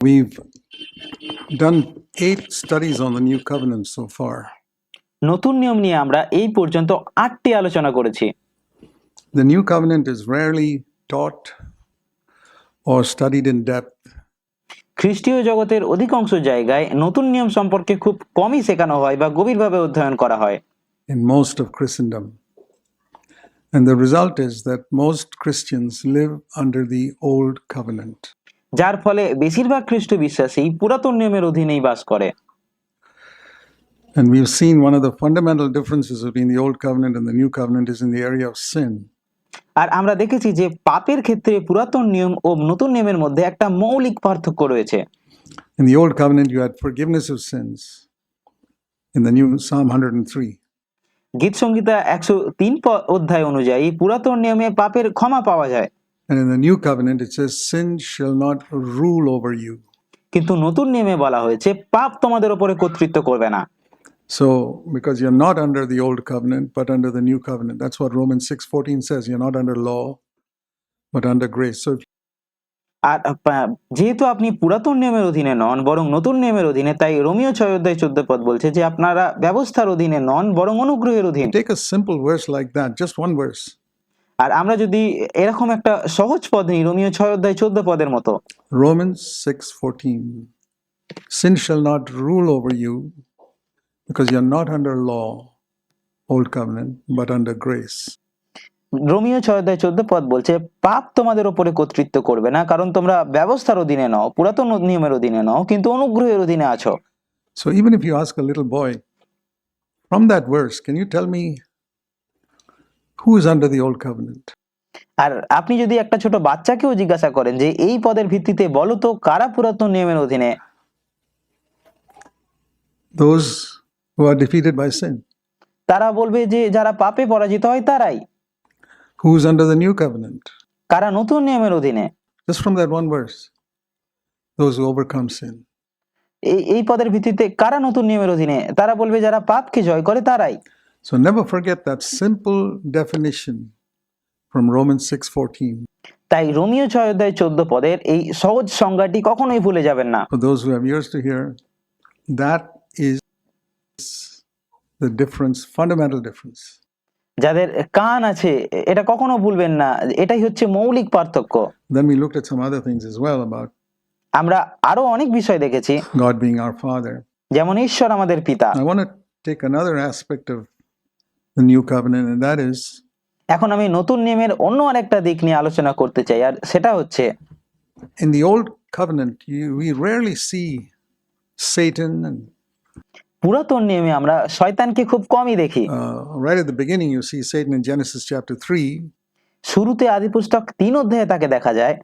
We've done eight studies on the new covenant so far. নতুন নিয়ম নিয়ে আমরা এই পর্যন্ত আটটি আলোচনা করেছি The new covenant is rarely taught or studied in depth. খ্রিস্টীয় জগতের অধিকাংশ জায়গায় নতুন নিয়ম সম্পর্কে খুব কমই শেখানো হয় বা গভীরভাবে অধ্যয়ন করা হয় in most of Christendom. And the result is that most Christians live under the old covenant. যার ফলে বেশিরভাগ খ্রিস্ট বিশ্বাসী পুরাতন নিয়মের অধীনেই বাস করে And we've seen one of the fundamental differences between the old covenant and the new covenant is in the area of sin. আর আমরা দেখেছি যে পাপের ক্ষেত্রে পুরাতন নিয়ম ও নতুন নিয়মের মধ্যে একটা মৌলিক পার্থক্য রয়েছে In the old covenant, you had forgiveness of sins. In the new Psalm 103. গীত সংগীতা একশো তিন অধ্যায় অনুযায়ী পুরাতন নিয়মে পাপের ক্ষমা পাওয়া যায় And in the new covenant, it says, Sin shall not rule over you. কিন্তু নতুন নিয়মে বলা হয়েছে পাপ তোমাদের উপরে কর্তৃত্ব করবে না So, because you're not under the old covenant, but under the new covenant. That's what Romans 6:14 says. You're not under law, but under grace. So, আর আহ, যেহেতু আপনি পুরাতন নিয়মের অধীনে নন বরং নতুন নিয়মের অধীনে তাই রোমিও ছয় অধ্যায় চোদ্দ পদ বলছে যে আপনারা ব্যবস্থার অধীনে নন বরং অনুগ্রহের অধীন take a simple verse like that, just one verse. আর আমরা যদি এরকম একটা সহজ পদ নিই রোমিও ছয় অধ্যায় চোদ্দ পদের মতো। Romans six fourteen sin shall not rule over you because you are not under law old covenant but under grace Romeo ছয় অধ্যায় চোদ্দ পদ বলছে পাপ তোমাদের ওপরে কর্তৃত্ব করবে না কারণ তোমরা ব্যবস্থার অধীনে নাও পুরাতন নিয়মের অধীনে নাও কিন্তু অনুগ্রহের অধীনে আছো। So even if you ask a little boy from that words can you tell me who is under the old covenant? আর আপনি যদি একটা ছোট বাচ্চাকেও জিজ্ঞাসা করেন যে এই পদের ভিত্তিতে বলো তো কারা পুরাতন নিয়মের অধীনে? Those who are defeated by sin. তারা বলবে যে যারা পাপে পরাজিত হয় তারাই। Who is under the new covenant? কারা নতুন নিয়মের অধীনে? Just from that one verse those who overcome sin. এই এই পদের ভিত্তিতে কারা নতুন নিয়মের অধীনে? তারা বলবে যারা পাপকে জয় করে তারাই। so never forget that simple definition from Romans 6:14 তাই রোমিও ছয় অধ্যায় চোদ্দ পদের এই সহজ সংজ্ঞাটি কখনোই ভুলে যাবেন না For those who have ears to hear, that is the difference, fundamental difference. যাদের কান আছে এটা কখনো ভুলবেন না এটাই হচ্ছে মৌলিক পার্থক্য Then we looked at some other things as well about আমরা আরো অনেক বিষয় দেখেছি God being our Father. যেমন ঈশ্বর আমাদের পিতা I want to take another aspect of the new covenant, and that is এখন আমি নতুন নিয়মের অন্য আরেকটা দিক নিয়ে আলোচনা করতে চাই আর সেটা হচ্ছে in the old covenant, you, we rarely see Satan, and পুরাতন নিয়মে আমরা শয়তানকে খুব কমই দেখি uh, right at the beginning, you see Satan in Genesis chapter 3. শুরুতে আদি পুস্তক তিন অধ্যায়ে তাকে দেখা যায়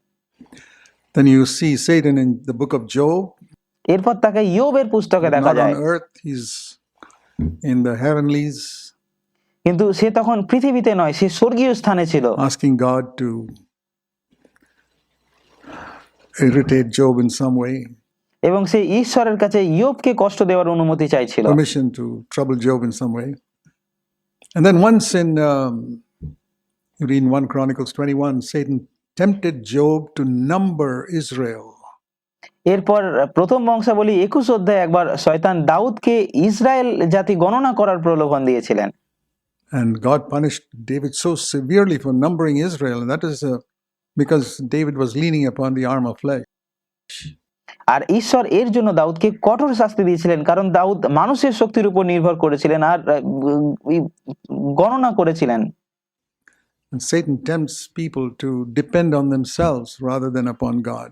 Then you see Satan in the book of Job. এরপর তাকে ইয়োবের পুস্তকে দেখা যায় on earth, he's in the heavenlies. কিন্তু সে তখন পৃথিবীতে নয় সে স্বর্গীয় স্থানে ছিল। এবং সে ঈশ্বরের কাছে ইয়োবকে কষ্ট দেওয়ার অনুমতি চাইছিল। Permission one Chronicles tempted job to number Israel এরপর প্রথম বংশাবলী একুশ অধ্যায় একবার শয়তান দাউদকে ইসরায়েল জাতি গণনা করার প্রলোভন দিয়েছিলেন। And God punished David so severely for numbering Israel. And that is uh, because David was leaning upon the arm of flesh. আর ঈশ্বর এর জন্য দাউদকে কঠোর শাস্তি দিয়েছিলেন কারণ দাউদ মানুষের শক্তির উপর নির্ভর করেছিলেন আর গণনা করেছিলেন And Satan tempts people to depend on themselves rather than upon God.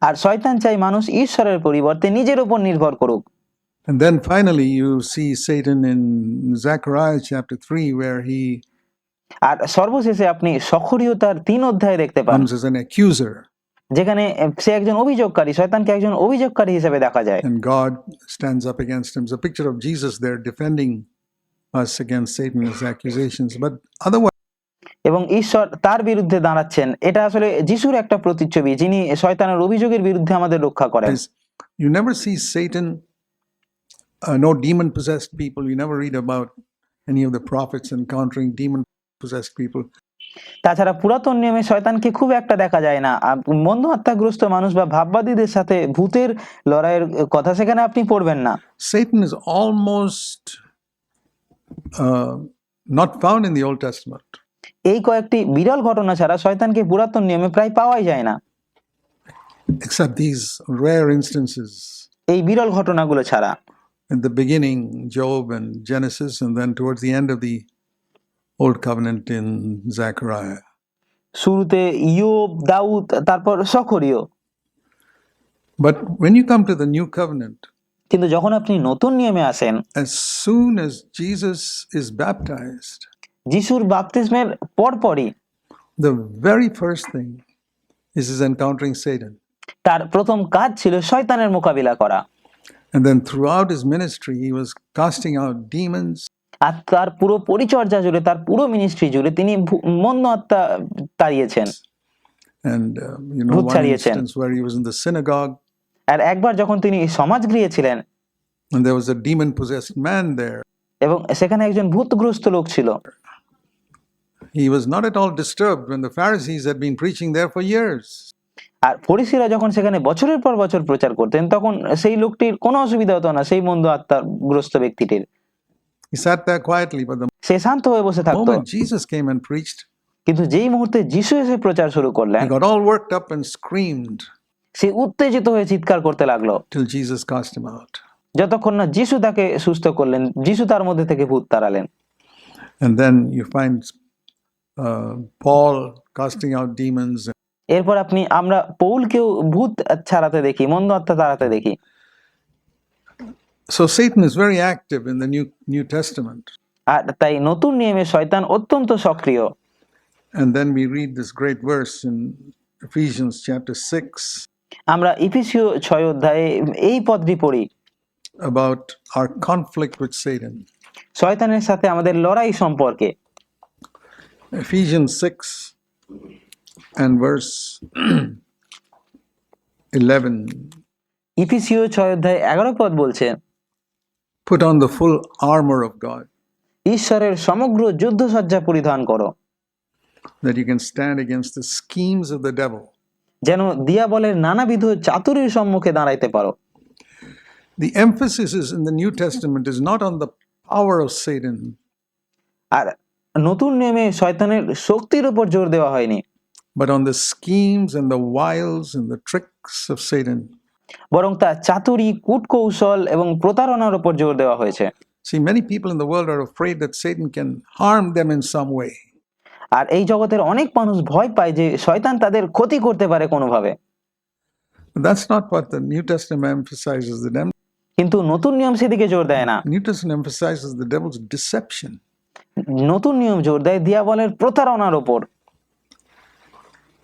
আর শয়তান চাই মানুষ ঈশ্বরের পরিবর্তে নিজের উপর নির্ভর করুক And then finally, you see Satan in Zechariah chapter 3, where he আর সর্বশেষে আপনি সক্রিয়তার তিন অধ্যায়ে দেখতে পান comes as an accuser, যেখানে সে একজন অভিযোগকারী শয়তানকে একজন অভিযোগকারী হিসেবে দেখা যায় and God stands up against him. It's a picture of Jesus there defending us against Satan's accusations. But otherwise, এবং ঈশ্বর তার বিরুদ্ধে দাঁড়াচ্ছেন এটা আসলে যিশুর একটা প্রতিচ্ছবি যিনি শয়তানের অভিযোগের বিরুদ্ধে আমাদের রক্ষা করেন you never see Satan, uh, no demon possessed people. You never read about any of the prophets encountering demon possessed people. তাছাড়া পুরাতন নিয়মে শয়তানকে খুব একটা দেখা যায় না মন্দ আত্মাগ্রস্ত মানুষ বা ভাববাদীদের সাথে ভূতের লড়াইয়ের কথা সেখানে আপনি পড়বেন না Satan is almost uh, not found in the Old Testament. এই কয়েকটি বিরল ঘটনা ছাড়া শয়তানকে পুরাতন নিয়মে প্রায় পাওয়াই যায় না except these rare instances এই বিরল ঘটনাগুলো ছাড়া in the beginning, Job and Genesis, and then towards the end of the Old Covenant in Zechariah. শুরুতে ইয়োব দাউদ তারপর সখরীয় But when you come to the New Covenant, কিন্তু যখন আপনি নতুন নিয়মে আসেন as soon as Jesus is baptized, যিশুর বাপতিস্মের পরপরই the very first thing is his encountering Satan. তার প্রথম কাজ ছিল শয়তানের মোকাবিলা করা And then throughout his ministry, he was casting out demons, আর তার পুরো পরিচর্যা জুড়ে তার পুরো মিনিস্ট্রি জুড়ে তিনি মন্দ আত্মা তাড়িয়েছেন and uh, you know one instance where he was in the synagogue আর একবার যখন তিনি সমাজগৃহে ছিলেন and there was a demon possessed man there এবং সেখানে একজন ভূতগ্রস্ত লোক ছিল he was not at all disturbed when the pharisees had been preaching there for years আর ফরিসিরা যখন সেখানে বছরের পর বছর প্রচার করতেন তখন সেই লোকটির কোনো অসুবিধা হতো না সেই মন্দ আত্মাগ্রস্ত ব্যক্তিটির। Quietly but the সে শান্ত হয়ে বসে থাকতো। কিন্তু যেই মুহূর্তে যিশু এসে প্রচার শুরু করলেন সে উত্তেজিত হয়ে চিৎকার করতে লাগল। যতক্ষণ না যিশু তাকে সুস্থ করলেন যিশু তার মধ্যে থেকে ভূত তাড়ালেন। And then you find uh, paul casting out demons এরপর আপনি আমরা পৌলকেও ভূত ছাড়াতে দেখি মন্দ আত্মা তাড়াতে দেখি so satan is very active in the new new testament আর তাই নতুন নিয়মে শয়তান অত্যন্ত সক্রিয় and then we read this great verse in ephesians chapter 6 আমরা ইফিসীয় ছয় অধ্যায়ে এই পদটি পড়ি about our conflict with satan শয়তানের সাথে আমাদের লড়াই সম্পর্কে Ephesians 6 and verse 11 ইফিসীয় ছয় অধ্যায় এগারো পদ বলছে Put on the full armor of God ঈশ্বরের সমগ্র যুদ্ধসজ্জা পরিধান করো that you can stand against the schemes of the devil. যেন দিয়াবলের নানাবিধ চাতুরীর সম্মুখে দাঁড়াইতে পারো The emphasis is in the New Testament is not on the power of Satan, আর নতুন নিয়মে শয়তানের শক্তির উপর জোর দেওয়া হয়নি but on the schemes and the wiles and the tricks of Satan. বরং তার চাতুরি কূটকৌশল এবং প্রতারণার উপর জোর দেওয়া হয়েছে See, many people in the world are afraid that Satan can harm them in some way. আর এই জগতের অনেক মানুষ ভয় পায় যে শয়তান তাদের ক্ষতি করতে পারে কোনোভাবে that's not what the New Testament emphasizes. The Dem- কিন্তু নতুন নিয়ম সেদিকে জোর দেয় না New Testament emphasizes the devil's deception. নতুন নিয়ম জোর দেয় দিয়াবলের প্রতারণার ওপর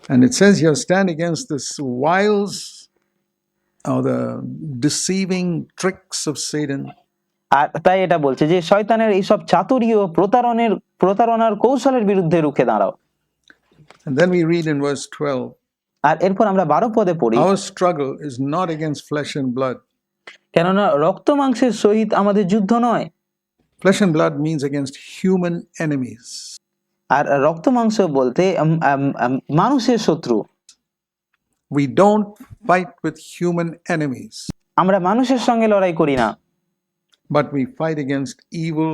And it says here, stand against this wiles or the deceiving tricks of Satan. আর তাই এটা বলছে যে শয়তানের এইসব চাতুরি ও প্রতারণের প্রতারণার কৌশলের বিরুদ্ধে রুখে দাঁড়াও And then we read in verse 12 আর এরপর আমরা বারো পদে পড়ি Our struggle is not against flesh and blood. কেননা রক্ত মাংসের সহিত আমাদের যুদ্ধ নয় Flesh and blood means against human enemies. আর রক্ত মাংস বলতে মানুষের শত্রু We don't fight with human enemies, আমরা মানুষের সঙ্গে লড়াই করি না but we fight against evil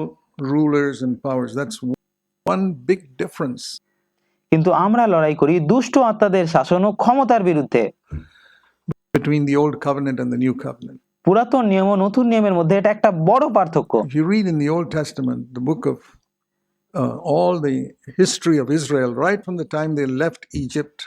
rulers and powers. That's one big difference. কিন্তু আমরা লড়াই করি দুষ্ট আত্মাদের শাসন ও ক্ষমতার বিরুদ্ধে between the old covenant and the new covenant. পুরাতন নিয়ম ও নতুন নিয়মের মধ্যে এটা একটা বড় পার্থক্য If you read in the Old Testament, the book of uh, all the history of Israel, right from the time they left Egypt,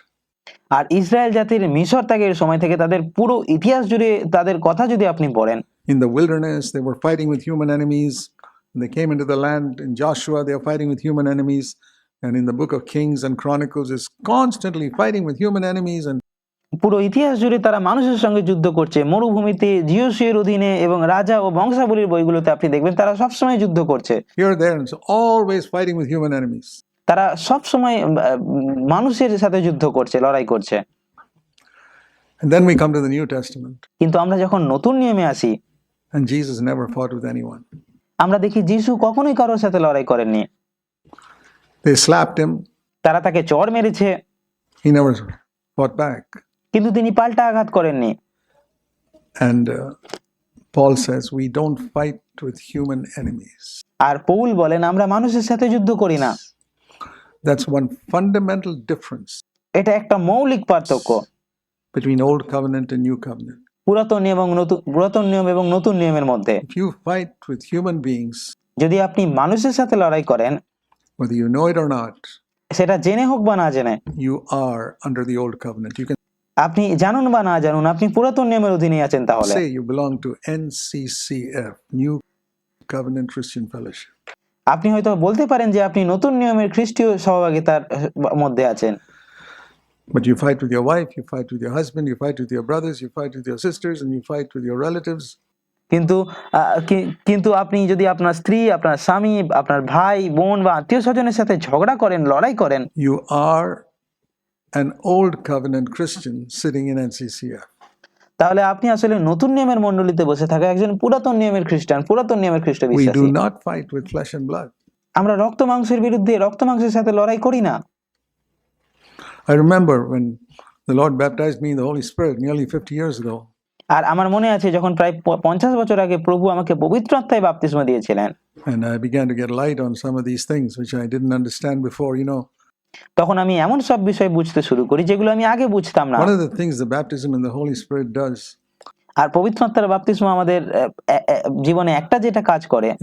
আর ইসরায়েল জাতির মিশর ত্যাগের সময় থেকে তাদের পুরো ইতিহাস জুড়ে তাদের কথা যদি আপনি পড়েন in the wilderness, they were fighting with human enemies. When they came into the land in Joshua, they are fighting with human enemies. And in the book of Kings and Chronicles, is constantly fighting with human enemies. And পুরো ইতিহাস জুড়ে তারা মানুষের সঙ্গে যুদ্ধ করছে। মরুভূমিতে জিওসিয়ের অধীনে এবং রাজা ও বংশাবলীর বইগুলোতে আপনি দেখবেন তারা সবসময় যুদ্ধ করছে. তারা সবসময় আহ, মানুষের সাথে যুদ্ধ করছে লড়াই করছে। Then we come to the New Testament, কিন্তু আমরা যখন নতুন নিয়মে আসি and Jesus never fought with anyone. আমরা দেখি যিশু কখনোই কারোর সাথে লড়াই করেননি। They slapped him, তারা তাকে চড় মেরেছে। He never fought back. কিন্তু তিনি পাল্টা আঘাত করেননি And uh, Paul says, We don't fight with human enemies. আর পৌল বলেন আমরা মানুষের সাথে যুদ্ধ করি না That's one fundamental difference এটা একটা মৌলিক পার্থক্য between Old Covenant and New Covenant. পুরাতন নিয়ম এবং নতুন পুরাতন নিয়ম এবং নতুন নিয়মের মধ্যে If you fight with human beings, যদি আপনি মানুষের সাথে লড়াই করেন whether you know it or not, সেটা জেনে হোক বা না জেনে you are under the Old Covenant. You can আপনি জানুন বা না জানুন আপনি পুরাতন নিয়মের অধীনে আছেন তাহলে you belong to NCCF, New Covenant Christian Fellowship. আপনি হয়তো বলতে পারেন যে আপনি নতুন নিয়মের খ্রিস্টীয় সহভাগিতার মধ্যে আছেন But you fight with your wife, you fight with your husband, you fight with your brothers, you fight with your sisters, and you fight with your relatives. কিন্তু কিন্তু আপনি যদি আপনার স্ত্রী আপনার স্বামী আপনার ভাই বোন বা আত্মীয় স্বজনের সাথে ঝগড়া করেন লড়াই করেন You are an Old Covenant Christian sitting in NCCF. তাহলে আপনি আসলে নতুন নিয়মের মণ্ডলীতে বসে থাকা একজন পুরাতন নিয়মের খ্রিস্টান পুরাতন নিয়মের খ্রিস্ট We বিশ্বাসী do not fight with flesh and blood. আমরা রক্ত মাংসের বিরুদ্ধে রক্ত মাংসের সাথে লড়াই করি না I remember when the Lord baptized me in the Holy Spirit nearly 50 years ago. আর আমার মনে আছে যখন প্রায় প- পঞ্চাশ বছর আগে প্রভু আমাকে পবিত্র আত্মায় বাপ্তিস্ম দিয়েছিলেন And I began to get light on some of these things which I didn't understand before. You know, তখন আমি এমন সব বিষয় বুঝতে শুরু করি যেগুলো আমি আগে বুঝতাম না। আর পবিত্র আত্মার বাপতিস্ম আমাদের জীবনে একটা যেটা কাজ করে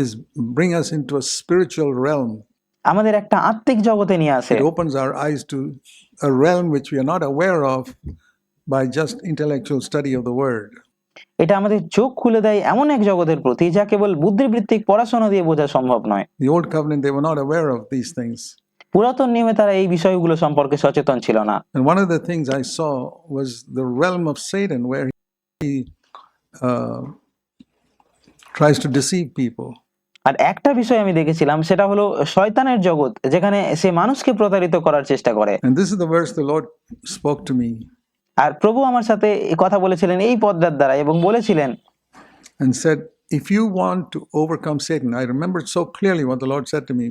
আমাদের একটা আত্মিক জগতে নিয়ে আসে। Opens our to a of by just intellectual study of the world এটা আমাদের চোখ খুলে দেয় এমন এক জগতের প্রতি যা কেবল বুদ্ধিবৃত্তিক পড়াশোনা দিয়ে বোঝা সম্ভব নয়। দি ওল্ড পুরাতন নিয়মে তারা এই বিষয়গুলো সম্পর্কে সচেতন ছিল না And one of the things I saw was the realm of Satan, where he uh, tries to deceive people. আর একটা বিষয় আমি দেখেছিলাম সেটা হলো শয়তানের জগৎ যেখানে সে মানুষকে প্রতারিত করার চেষ্টা করে And this is the verse the Lord spoke to me আর প্রভু আমার সাথে কথা বলেছিলেন এই পদ্মার দ্বারা এবং বলেছিলেন and said, If you want to overcome Satan, I remember so clearly what the Lord said to me.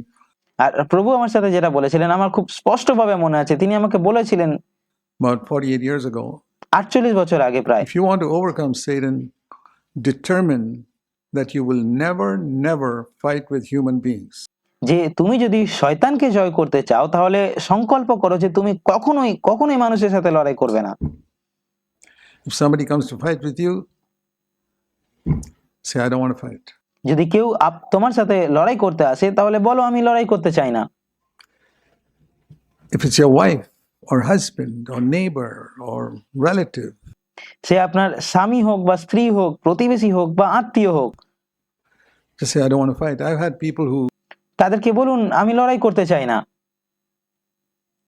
আর প্রভু আমার সাথে যেটা বলেছিলেন আমার খুব স্পষ্টভাবে মনে আছে তিনি আমাকে বলেছিলেন About 48 years ago, আটচল্লিশ বছর আগে প্রায় if you want to overcome Satan, determine that you will never, never fight with human beings. যে তুমি যদি শয়তানকে জয় করতে চাও তাহলে সংকল্প করো যে তুমি কখনোই কখনোই মানুষের সাথে লড়াই করবে না If somebody comes to fight with you, say, I don't want to fight. যদি কেউ আপ- তোমার সাথে লড়াই করতে আসে তাহলে বলো আমি লড়াই করতে চাই না। If it's your wife or husband or neighbor or relative, সে আপনার স্বামী হোক বা স্ত্রী হোক প্রতিবেশী হোক বা আত্মীয় হোক। Just say, I don't want to fight. I've had people who তাদেরকে বলুন আমি লড়াই করতে চাই না।